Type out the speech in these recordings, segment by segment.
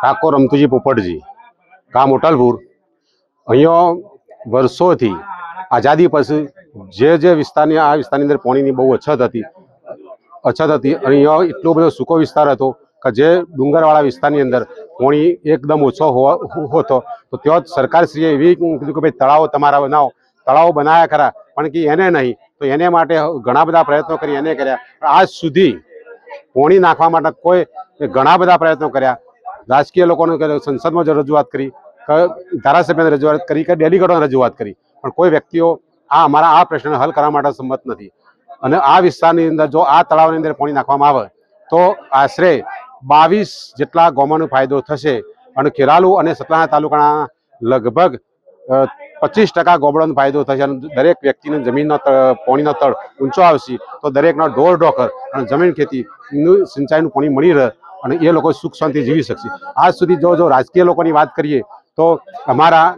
ઠાકોર રમતુજી પોપટજી ગામ ઓટલપુર અહીંયા વર્ષોથી આઝાદી પછી જે જે વિસ્તારની આ વિસ્તારની અંદર પાણીની બહુ અછત હતી અછત હતી, અને અહીંયા એટલો બધો સૂકો વિસ્તાર હતો કે જે ડુંગરવાળા વિસ્તારની અંદર પાણી એકદમ ઓછો હોતો, તો ત્યાં સરકારશ્રીએ એવી કીધું કે ભાઈ તળાવો તમારા બનાવો. તળાવો બનાવ્યા ખરા, પણ કે એને નહીં, તો એને માટે ઘણા બધા પ્રયત્નો કરી, એને કર્યા. પણ આજ સુધી પોણી નાખવા માટે કોઈ ઘણા બધા પ્રયત્નો કર્યા. રાજકીય લોકોને સંસદમાં જ રજૂઆત કરી ધારાસભ્યને રજૂઆત કરી, કે ડેલિગેટોને રજૂઆત કરી, પણ કોઈ વ્યક્તિઓ આ અમારા આ પ્રશ્નને હલ કરવા માટે સંમત નથી. અને આ વિસ્તારની અંદર જો આ તળાવની અંદર પાણી નાખવામાં આવે, તો આશરે બાવીસ જેટલા ગોમાનો ફાયદો થશે. અને ખેરાલુ અને સતલાણા તાલુકાના લગભગ પચીસ ટકા ગોબડાનો ફાયદો થશે. અને દરેક વ્યક્તિને જમીનનો પાણીનો તળ ઊંચો આવશે, તો દરેકનો ઢોર ઢોકર અને જમીન ખેતીનું સિંચાઈનું પાણી મળી રહે. અને એ લોકો સુખ શાંતિ જીવી શકશે. આજ સુધી જો જો રાજકીય લોકોની વાત કરીએ, તો અમારા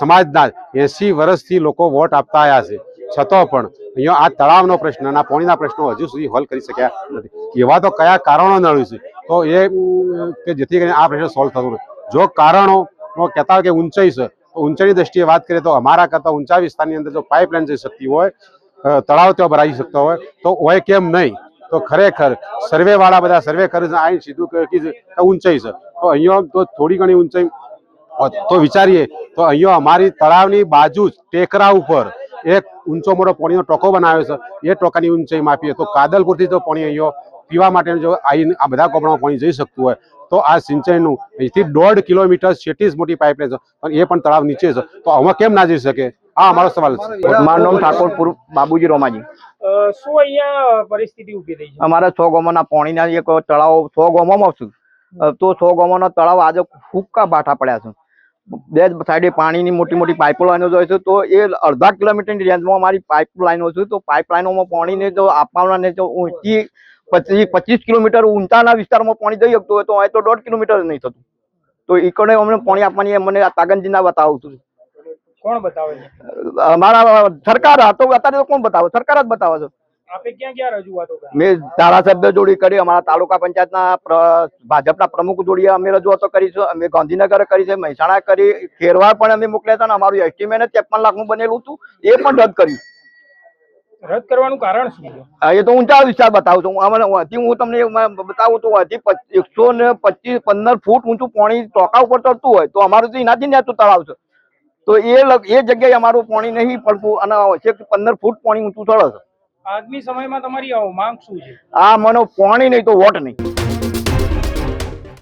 સમાજના એસી વર્ષથી લોકો વોટ આપતા આવ્યા છે. છતાં પણ અહીંયા આ તળાવનો પ્રશ્ન અને પાણીના પ્રશ્નો હજુ સુધી હલ કરી શક્યા નથી. એવા તો કયા કારણો નડ્યું છે? તો એ કે જેથી કરીને આ પ્રશ્ન સોલ્વ થતો જો કારણો કહેતા કે ઊંચાઈ છે ઊંચાઈની દ્રષ્ટિએ વાત કરીએ તો અમારા કરતાં ઊંચા વિસ્તારની અંદર જો પાઇપલાઇન જઈ શકતી હોય તળાવ ત્યાં ભરાઈ શકતો હોય, તો હોય કેમ નહીં? તો ખરેખર સર્વે વાળા બધા સર્વે કરે છે અહીં સીધું ઊંચાઈ છે. તો અહીંયા તો થોડી ઘણી ઊંચાઈ તો વિચારીએ, તો અહીંયા અમારી તળાવની બાજુ જ ટેકરા ઉપર એક ઊંચો મોટો પાણીનો ટોકો બનાવ્યો છે. એ ટોકાની ઊંચાઈ માપીએ. તો કાદલપુરથી તો પાણી અહીંયા પીવા માટે જો આવીને આ બધા કોપડામાં પાણી જઈ શકતું હોય. તો આ સિંચાઈનું અહીંથી દોઢ કિલોમીટર છેટી મોટી પાઇપલાઇન છે. પણ એ પણ તળાવ નીચે છે. તો આમાં કેમ ના જઈ શકે? આ અમારો સવાલ છે. મારું નામ ઠાકોરપુર બાબુજી રોમાજી. શું અહીંયા પરિસ્થિતિ ઊભી થઈ છે? અમારા સો ગામોના પાણીના એક તળાવ સો ગોમોમાં છું. તો સો ગોમોનો તળાવ આજે ફૂક્કા બાઠા પડ્યા છે. બે સાઈડે પાણીની મોટી મોટી પાઇપલાઈનો જોઈએ છે. તો એ અડધા કિલોમીટરની રેન્જમાં અમારી પાઇપલાઈનો છે. તો પાઇપલાઈનોમાં પાણીને જો આપવાના જો ઊંચી પચીસ પચીસ કિલોમીટર ઊંચાના વિસ્તારમાં પાણી જઈ શકતું હોય તો અહીં તો દોઢ કિલોમીટર નહીં થતું. તો એ કણે અમને પાણી આપવાની મને તાગનજીના બતાવું છું. કોણ બતાવે છે? અમારા સરકાર તો અત્યારે તો કોણ બતાવે? સરકાર જ બતાવે છે. આપે ક્યાં ક્યાં રજૂઆતો કરી? મેં ધારાસભ્ય જોડી કરી અમારા તાલુકા પંચાયતના ભાજપના પ્રમુખ જોડી અમે રજૂઆતો કરી છે અમે ગાંધીનગર કરી છે મહેસાણા કરી ખેરવા પણ અમે મોકલ્યા હતા અને અમારું એસ્ટિમેટ ત્રેપન લાખનું બનેલું હતું એ પણ રદ કર્યું. રદ કરવાનું કારણ શું એ તો ઊંચા વિસ્તાર બતાવું છું. અમને અહીંથી હું તમને બતાવું તો અહીંથી એકસો ને પચીસ પંદર ફૂટ ઊંચું પાણી ટોકા ઉપર ચડતું હોય તો અમારું તો એનાથી નેતું તળાવ છે. તો એ એ જગ્યાએ અમારું પાણી નહીં પડતું અને છેક પંદર ફૂટ પાણી ઊંચું ચડે છે. આજની સમયમાં તમારી માંગ શું છે? આ મને પાણી નહીં તો વોટ નહીં.